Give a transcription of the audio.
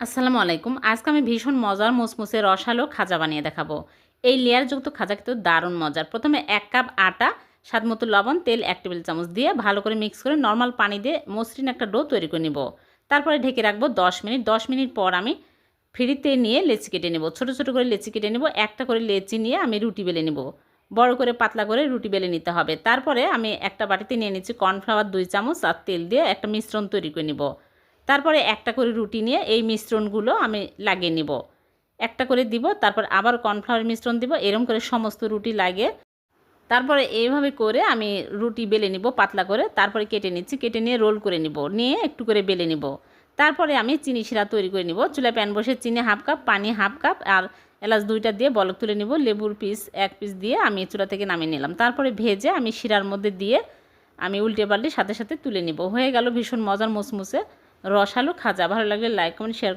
আসসালামু আলাইকুম। আজকে আমি ভীষণ মজার মুসমুসে রসালো খাজা বানিয়ে দেখাবো। এই লেয়ারযুক্ত খাজা কিন্তু দারুণ মজার। প্রথমে এক কাপ আটা, স্বাদ মতো লবণ, তেল এক টেবিল চামচ দিয়ে ভালো করে মিক্স করে নর্মাল পানি দিয়ে মসৃণ একটা ডো তৈরি করে নিব। তারপরে ঢেকে রাখব দশ মিনিট। দশ মিনিট পর আমি ফ্রিতে নিয়ে লেচি কেটে নেব। ছোটো ছোটো করে লেচি কেটে নেব। একটা করে লেচি নিয়ে আমি রুটি বেলে নেব। বড় করে পাতলা করে রুটি বেলে নিতে হবে। তারপরে আমি একটা বাটিতে নিয়ে নিচ্ছি কর্নফ্লাওয়ার দুই চামচ আর তেল দিয়ে একটা মিশ্রণ তৈরি করে নিব। তারপরে একটা করে রুটি নিয়ে এই মিশ্রণগুলো আমি লাগিয়ে নিব। একটা করে দিব, তারপর আবার কর্নফ্লাওয়ার মিশ্রণ দিব, এরম করে সমস্ত রুটি লাগে তারপরে এইভাবে করে আমি রুটি বেলে নিব পাতলা করে, তারপরে কেটে নিচ্ছি, কেটে নিয়ে রোল করে নিব, নিয়ে একটু করে বেলে নিব। তারপরে আমি চিনি শিরা তৈরি করে নিব, চুলায় প্যান বসে চিনি হাফ কাপ, পানি হাফ কাপ আর এলাচ দুইটা দিয়ে বলক তুলে নিব, লেবুর পিস এক পিস দিয়ে আমি চুলা থেকে নামিয়ে নিলাম। তারপরে ভেজে আমি শিরার মধ্যে দিয়ে আমি উল্টে পাল্টে সাথে সাথে তুলে নিব। হয়ে গেল ভীষণ মজার মুসমুসে রসালো খাজা ভালো লাগলে লাইক কমেন্ট শেয়ার